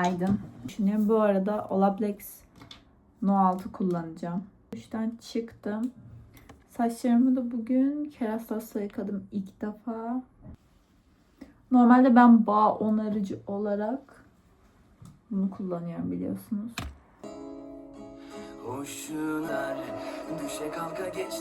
Günaydın. Düşünüyorum bu arada Olaplex No 6 kullanacağım. Duştan çıktım. Saçlarımı da bugün kerastasla yıkadım ilk defa. Normalde ben bağ onarıcı olarak bunu kullanıyorum biliyorsunuz. Hoşlar düşe kalka geç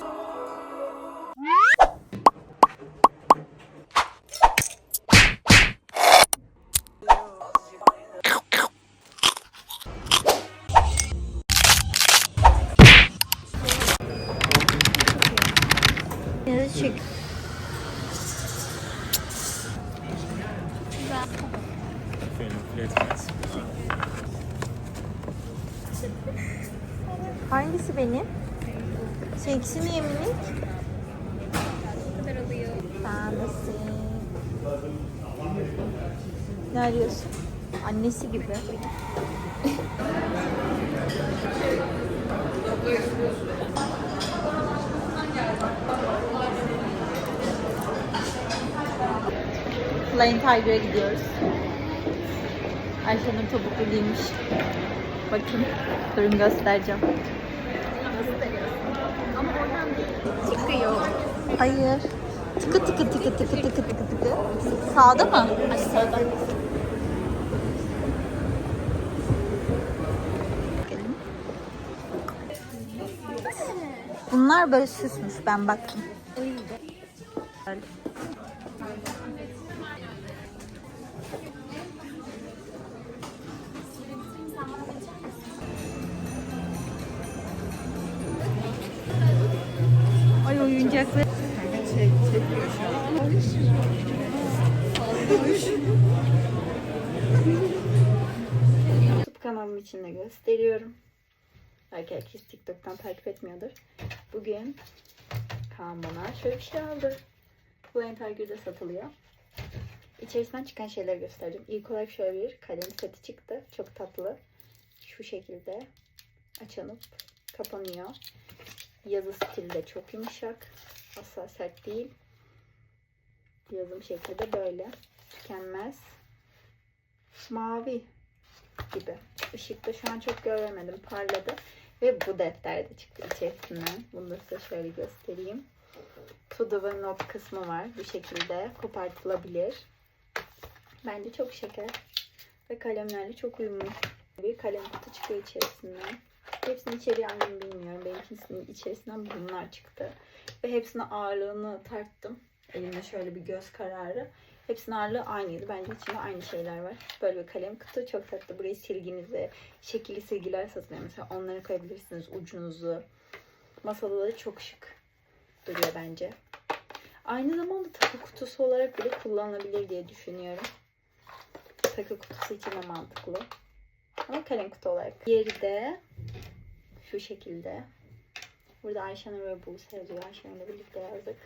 Hangisi benim? Seninkisi mi yeminik? Tanesi. Ne arıyorsun? Annesi gibi. Flying Tiger'a gidiyoruz. Ayşenur topuklu giymiş. Bakın. Durun göstereceğim. Çıkıyor. Hayır. Tıkı tıkı tıkı tıkı tıkı tıkı tıkı. Sağda mı? Aşağıda. Bunlar böyle süsmüş ben baktım. Ay oyuncaklar. YouTube kanalım için de gösteriyorum. Belki herkes TikTok'tan takip etmiyordur. Bugün Kaan bana şöyle bir şey aldı. Bu Tiger'da satılıyor. İçerisinden çıkan şeyleri göstereceğim. İlk olarak şöyle bir kalem seti çıktı. Çok tatlı. Şu şekilde açılıp kapanıyor. Yazı stili de çok yumuşak. Asla sert değil. Yazım şekli de böyle. Tükenmez. Mavi gibi. Işıkta şu an çok göremedim. Parladı. Ve bu defter de çıktı içerisinden. Bunu da size şöyle göstereyim. Tudu ve not kısmı var. Bu şekilde kopartılabilir. Bence çok şeker. Ve kalemlerle çok uyumlu. Bir kalem kutu çıkıyor içerisinden. Hepsinin içeriği annem bilmiyorum. Benimkisinin içerisinden bunlar çıktı. Ve hepsinin ağırlığını tarttım. Elimde şöyle bir göz kararı. Hepsinin ağırlığı aynıydı. Bence içinde aynı şeyler var. Böyle bir kalem kutu çok tatlı. Buraya silginizi, şekilli silgiler satılıyor. Mesela onları koyabilirsiniz. Ucunuzu. Masada da çok şık duruyor bence. Aynı zamanda takı kutusu olarak bile kullanılabilir diye düşünüyorum. Takı kutusu için de mantıklı. Ama kalem kutu olarak. Diğeri de şu şekilde. Burada Ayşenur ve Buse yazıyor. Ayşenur'la birlikte yazdık.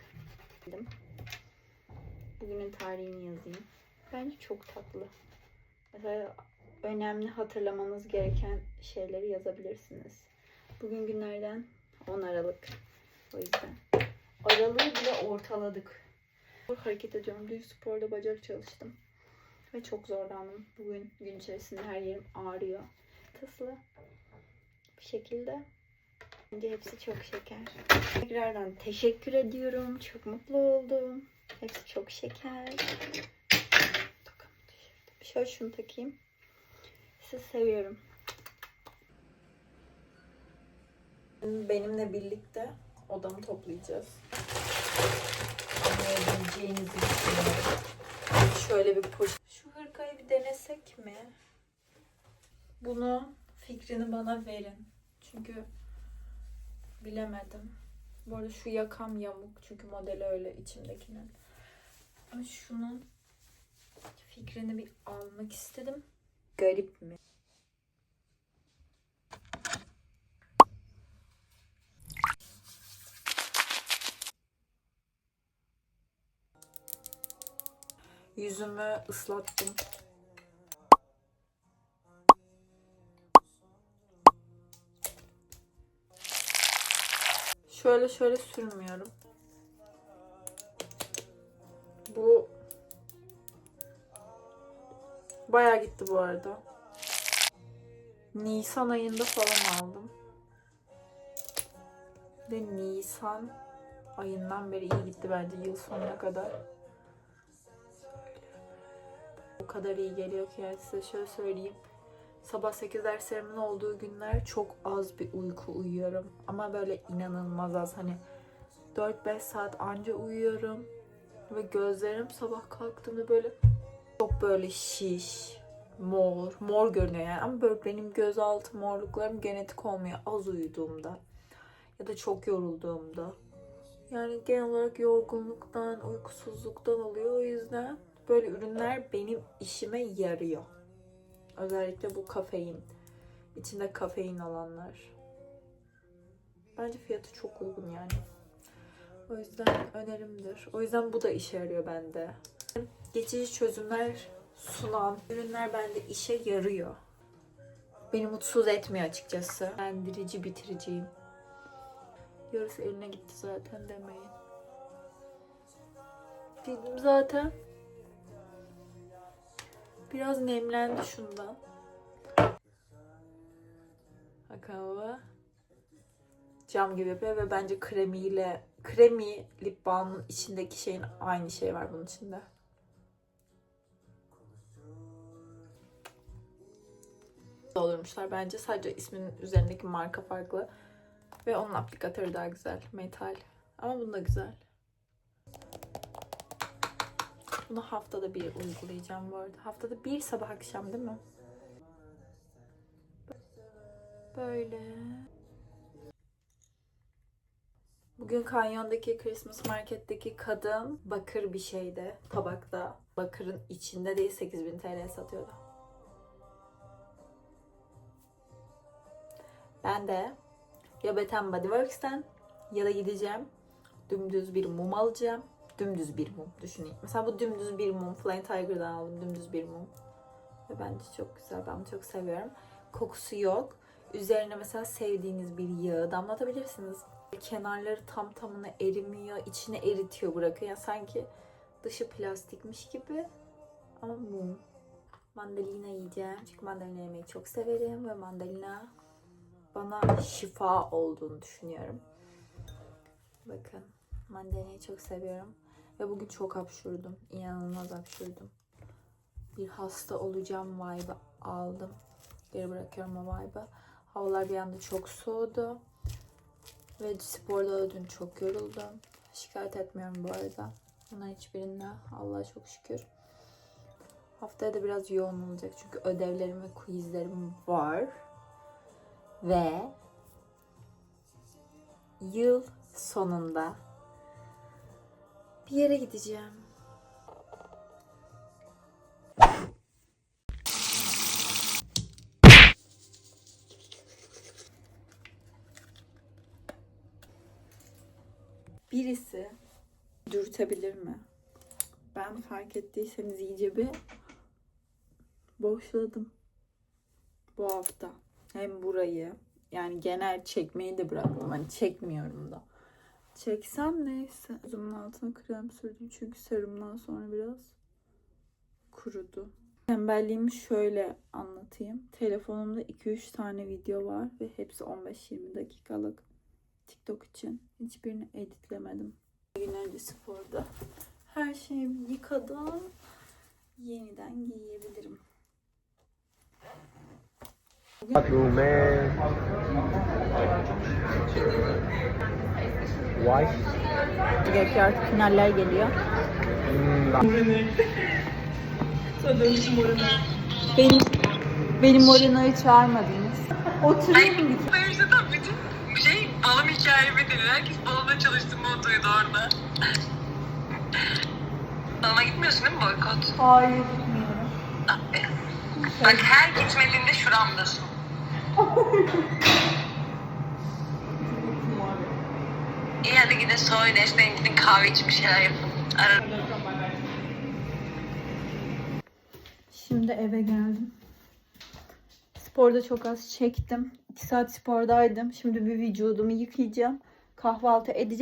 Bugünün tarihini yazayım. Bence çok tatlı. Mesela önemli hatırlamanız gereken şeyleri yazabilirsiniz. Bugün günlerden 10 Aralık. O yüzden. Aralığı bile ortaladık. Hareket ediyorum. Dün sporda bacak çalıştım. Ve çok zorlandım. Bugün gün içerisinde her yerim ağrıyor. Taslı. Bu şekilde. Bence hepsi çok şeker. Tekrardan teşekkür ediyorum. Çok mutlu oldum. Hepsi çok şeker. Şöyle şunu takayım. Sizi seviyorum. Benimle birlikte odamı toplayacağız. Anlayabileceğinizi düşünüyorum. Şöyle bir poşet. Bir denesek mi? Bunu fikrini bana verin. Çünkü bilemedim. Bu arada şu yakam yamuk çünkü modeli öyle içimdekinin. Ama şunun fikrini bir almak istedim. Garip mi? Yüzümü ıslattım. Şöyle şöyle sürmüyorum. Bu bayağı gitti bu arada. Nisan ayında falan aldım. Ve Nisan ayından beri iyi gitti bence yıl sonuna kadar. O kadar iyi geliyor ki yani size şöyle söyleyeyim. Sabah 8 derslerimin olduğu günler çok az bir uyku uyuyorum. Ama böyle inanılmaz az hani 4-5 saat anca uyuyorum. Ve gözlerim sabah kalktığımda böyle çok böyle şiş, mor, mor görünüyor yani. Ama böyle benim gözaltı morluklarım genetik olmuyor az uyuduğumda. Ya da çok yorulduğumda. Yani genel olarak yorgunluktan, uykusuzluktan oluyor. O yüzden böyle ürünler benim işime yarıyor. Özellikle bu kafein. İçinde kafein olanlar. Bence fiyatı çok uygun yani. O yüzden önerimdir. O yüzden bu da işe yarıyor bende. Geçici çözümler sunan ürünler bende işe yarıyor. Beni mutsuz etmiyor açıkçası. Bendirici bitiriciyim. Yarısı eline gitti zaten demeyin. Dedim zaten. Biraz nemlendi şundan. Bakalım. Cam gibi yapıyor ve bence kremiyle kremi lip balmın içindeki şeyin aynı şey var bunun içinde. Doldurmuşlar bence sadece isminin üzerindeki marka farklı ve onun aplikatörü daha güzel metal ama bu da güzel. Bunu haftada bir uygulayacağım bu arada. Haftada bir sabah akşam değil mi? Böyle. Bugün kanyondaki Christmas marketteki kadın bakır bir şeyde tabakta. Bakırın içinde değil 8000 TL satıyordu. Ben de ya Bath Body Works'ten ya da gideceğim dümdüz bir mum alacağım. Dümdüz bir mum düşüneyim. Mesela bu dümdüz bir mum. Flying Tiger'dan aldım dümdüz bir mum. Ve bence çok güzel. Ben bunu çok seviyorum. Kokusu yok. Üzerine mesela sevdiğiniz bir yağı damlatabilirsiniz. Kenarları tam tamına erimiyor. içine eritiyor bırakıyor. Yani sanki dışı plastikmiş gibi. Ama mum. Mandalina yiyeceğim. Çünkü mandalina yemeyi çok severim. Ve mandalina bana şifa olduğunu düşünüyorum. Bakın. Mandalina'yı çok seviyorum. Ve bugün çok hapşurdum. İnanılmaz hapşurdum. Bir hasta olacağım vibe'ı aldım. Geri bırakıyorum o vibe'ı. Havalar bir anda çok soğudu. Ve sporda da dün çok yoruldum. Şikayet etmiyorum bu arada. Buna hiçbirine Allah'a çok şükür. Haftaya da biraz yoğun olacak. Çünkü ödevlerim ve quizlerim var. Ve yıl sonunda bir yere gideceğim. Birisi dürtebilir mi? Ben fark ettiyseniz iyice bir boşladım bu hafta. Hem burayı yani genel çekmeyi de bıraktım. Hani çekmiyorum da. Çeksem neyse. Gözümün altına krem sürdüm çünkü serumdan sonra biraz kurudu. Tembelliğimi şöyle anlatayım. Telefonumda 2-3 tane video var ve hepsi 15-20 dakikalık. TikTok için. Hiçbirini editlemedim. Bir gün önce sporda. Her şeyimi yıkadım. Yeniden giyebilirim. Man. Why? Gerekiyor artık finaller geliyor. Benim, benim Moreno'yu çağırmadınız. Oturuyorum bir Mevzuda da bütün şey balım hikayemi dinliyor. Herkes balona çalıştığımı duydu orada. Balona gitmiyorsun değil mi boykot? Hayır gitmiyorum. Bak her gitmediğinde şuramdasın. hadi gidin soğuyun esneyin gidin kahve için bir şeyler yapın. Ararım. Şimdi eve geldim. Sporda çok az çektim. 2 saat spordaydım. Şimdi bir vücudumu yıkayacağım. Kahvaltı edeceğim.